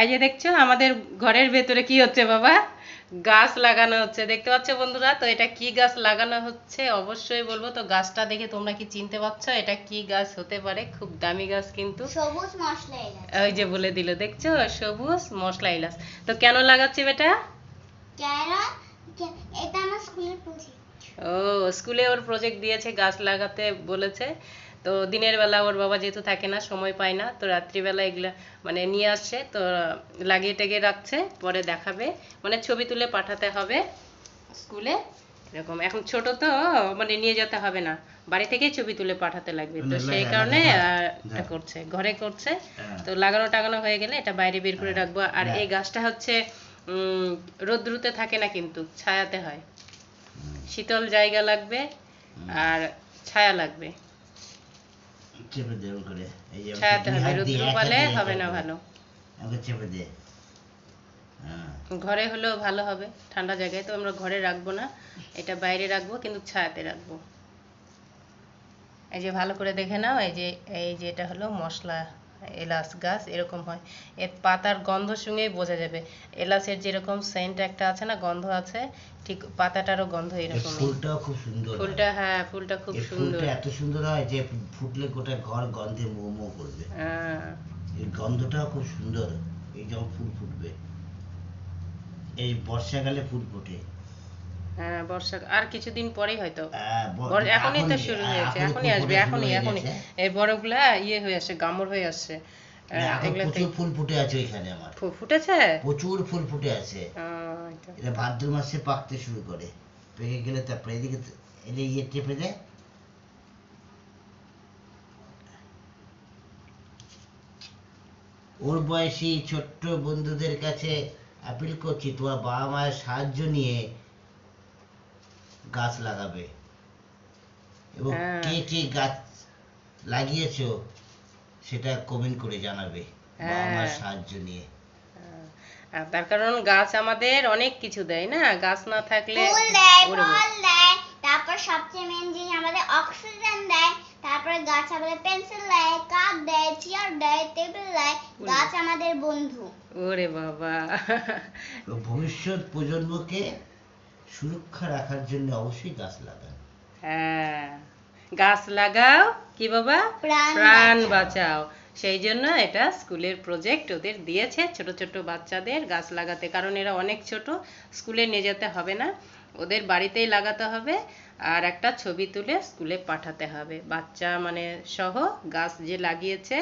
এই যে দেখছ আমাদের ঘরের ভেতরে কি হচ্ছে বাবা? গাছ লাগানো হচ্ছে। দেখতে পাচ্ছ বন্ধুরা? তো এটা কি গাছ লাগানো হচ্ছে? অবশ্যই বলব। তো গাছটা দেখে তোমরা কি চিনতে পারছ? এটা কি গাছ হতে পারে? খুব দামি গাছ কিন্তু। সবুজ মশলা ওই যে বলে দিল দেখছ? সবুজ মশলা ইলাচ তো কেন লাগাচ্ছি বেটা? এটা আমার স্কুলের প্রজেক্ট ও স্কুলে ওর প্রজেক্ট দিয়েছে গাছ লাগাতে বলেছে। তো দিনের বেলা ওর বাবা যেহেতু থাকে না সময় পায় না তো রাত্রিবেলা এগুলা মানে নিয়ে আসছে তো লাগিয়ে টেগে রাখছে পরে দেখাবে। মানে ছবি তুলে পাঠাতে হবে স্কুলে এরকম। এখন ছোট তো মানে নিয়ে যেতে হবে না। বাড়ি থেকেই ছবি তুলে পাঠাতে লাগবে। তো সেই কারণে এটা করছে ঘরে করছে। হ্যাঁ। তো লাগানো টাগানো হয়ে গেলে এটা বাইরে বের করে রাখব। আর হ্যাঁ। এই গাছটা হচ্ছে উম, রোদ্রুতে থাকে না কিন্তু ছায়াতে হয়। শীতল জায়গা লাগবে আর ছায়া লাগবে। চেপে দে করে এই যে হবে রোদ্রু হবে না ভালো। চেপে দে। হ্যাঁ। ঘরে হলেও ভালো হবে ঠান্ডা জায়গায় তো আমরা ঘরে রাখব না এটা বাইরে রাখব কিন্তু ছায়াতে রাখব। এই যে ভালো করে দেখে নাও এই যে এই যে এটা হলো মশলা। এলাচ গাছ এরকম হয়। এর পাতার গন্ধ শুঙেই বোঝা যাবে। এলাচের যেরকম সেন্ট একটা আছে না গন্ধ আছে ঠিক পাতাটারও গন্ধ এরকম ফুলটাও খুব সুন্দর ফুলটা হ্যাঁ ফুলটা খুব সুন্দর। এত সুন্দর হয় যে ফুটলে গোটা ঘর গন্ধে মো মো করবে। হ্যাঁ। এই গন্ধটাও খুব সুন্দর। এই যখন ফুল ফুটবে। এই বর্ষাকালে ফুল ফোটে। হ্যাঁ বর্ষা আর কিছুদিন পরেই হয়তো। এখনই তো শুরু হয়েছে এখনই আসবে এখনই এখনই। এই বড়গুলা ইয়ে হয়ে আসছে গামর হয়ে আসছে প্রচুর ফুল ফুটে আছে আমার। ফুটেছে? প্রচুর ফুল ফুটে আছে। এটা। এটা ভাদ্র মাসে পাকতে শুরু করে। পেকে গেলে তারপরে এদিকে এটা ইয়ে টেপে দেয়। ওর বয়সী ছোট্ট বন্ধুদের কাছে আপিল করছি তোমার বাবা মায়ের সাহায্য নিয়ে গাছ লাগাবে। এবং হ্যাঁ। কে কে গাছ লাগিয়েছো সেটা কমেন্ট করে জানাবে মায়ের হ্যাঁ। সাহায্য নিয়ে। তার কারণ গাছ আমাদের অনেক কিছু দেয় না? গাছ না থাকলে ফুল দেয় ফল দেয় তারপর সবচেয়ে মেন জিনিস আমাদের অক্সিজেন দেয় তারপরে গাছ আমাদের পেন্সিল দেয় কাপ দেয় চেয়ার দেয় টেবিল দেয় গাছ আমাদের বন্ধু। ওরে বাবা। তো ভবিষ্যৎ প্রজন্মকে সুরক্ষা রাখার জন্য অবশ্যই গাছ লাগান। হ্যাঁ গাছ লাগাও কি বাবা? প্রাণ প্রাণ বাঁচাও। বাঁচাও। সেই জন্য এটা স্কুলের প্রজেক্ট ওদের দিয়েছে ছোট ছোট বাচ্চাদের গাছ লাগাতে কারণ এরা অনেক ছোট স্কুলে নিয়ে যেতে হবে না। ওদের বাড়িতেই লাগাতে হবে আর একটা ছবি তুলে স্কুলে পাঠাতে হবে। বাচ্চা মানে সহ গাছ যে লাগিয়েছে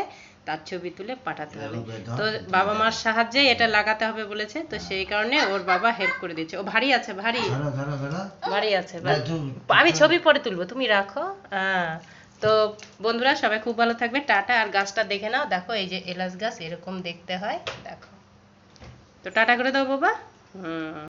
তার ছবি তুলে পাঠাতে হবে। তো বাবা মার সাহায্যে এটা লাগাতে হবে বলেছে তো সেই কারণে ওর বাবা হেল্প করে দিচ্ছে ও ভারী আছে ভারী। ভারী আছে আমি ছবি পরে তুলবো তুমি রাখো। হ্যাঁ। তো বন্ধুরা সবাই খুব ভালো থাকবে। টাটা। আর গাছটা দেখে নাও। দেখো এই যে এলাচ গাছ এরকম দেখতে হয়। দেখো। তো টাটা করে দাও বাবা। হুম।